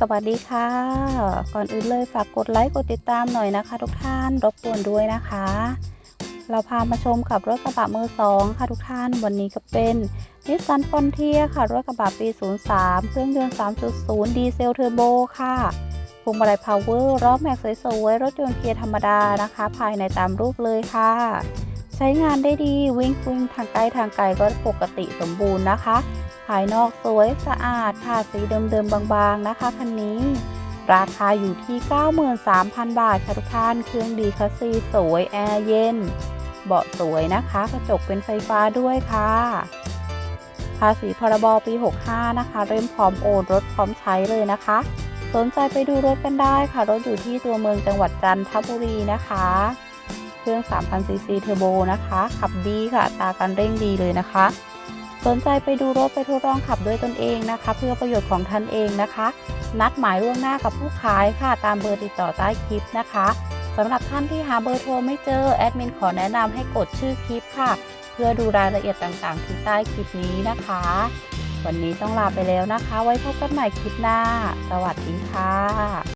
สวัสดีค่ะ ก่อนอื่นเลยฝากกดไลค์กดติดตามหน่อยนะคะ ทุกท่านรบกวนด้วยนะคะ เราพามาชมกับรถกระบะมือสองค่ะทุกท่านวันนี้ก็เป็นนิสสันฟอนเทียค่ะรถกระบะปี 03 เครื่องยนต์ 3.0 ดีเซลเทอร์โบค่ะพวงมาลัยพาวเวอร์ล้อแม็กซ์สวยๆรถยนต์เกียร์ธรรมดานะคะ ภายในตามรูปเลยค่ะ ใช้งานได้ดีวิ่งวิ่งทางไกลทางไกลก็ปกติสมบูรณ์นะคะ ภายนอกสวยสะอาดค่ะสีเดิมๆบางๆนะคะคันนี้ ราคาอยู่ที่ 93,000 บาทค่ะทุกท่านเครื่องดีคัสซีสวยแอร์เย็นเบาะสวยนะคะกระจกเป็นไฟฟ้าด้วยค่ะภาษีพรบปี 65 นะคะ เริ่มพร้อมโอนรถพร้อมใช้เลยนะคะ สนใจไปดูรถกันได้ค่ะ รถอยู่ที่ตัวเมืองจังหวัดจันทบุรีนะคะ เครื่อง 3,000ซีซีเทอร์โบนะคะ ขับดีค่ะตาการเร่งดีเลยนะคะ สนใจไปดูรถไปทดลองขับด้วยตนเองนะคะ เพื่อประโยชน์ของท่านเองนะคะ นัดหมายล่วงหน้ากับผู้ขายค่ะ ตามเบอร์ติดต่อใต้คลิปนะคะสำหรับท่านที่หาเบอร์โทรไม่เจอแอดมินขอแนะนำให้กดชื่อคลิปค่ะ เพื่อดูรายละเอียดต่างๆ ที่ใต้คลิปนี้นะคะ วันนี้ต้องลาไปแล้วนะคะ ไว้พบกันใหม่คลิปหน้า สวัสดีค่ะ